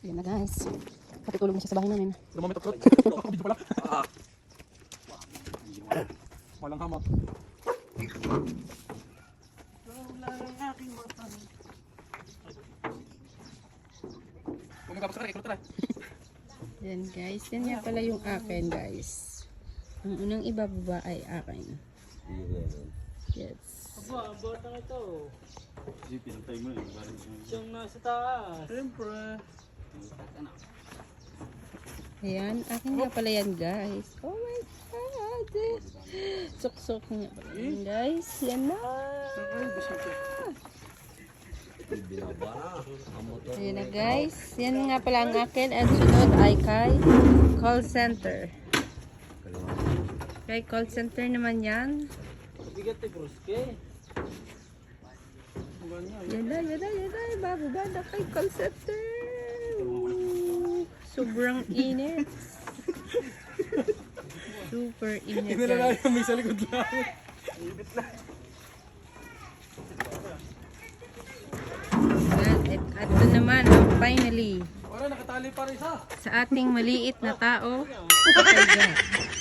Ayan na guys. Patutulog na siya sa bahay namin. Ano may tatrot? Video pala. Walang hamak. Mo kapos ka rin, ikulot ka rin. Yan guys. Yan nga pala yung akin guys. Ang unang ibababa ay akin. Yes. Aba, ang bata ito. Sige, pinatay mo eh. Siyang nasa taas. Siyempre. Ayan. Akin nga pala yan guys. Oh my god. Suksok nga pala yan guys. Yan na. Ayan na guys. Yan nga pala ang akin. At sunod ay kay call center. Kay call center naman yan. Yan na, yan na, yan na. Bababa na kay call center. Sobrang init. Super init guys. lang may sa likod lang. Yan, at ato naman finally Wala, nakatali pa rin isa. sa ating maliit na tao. God.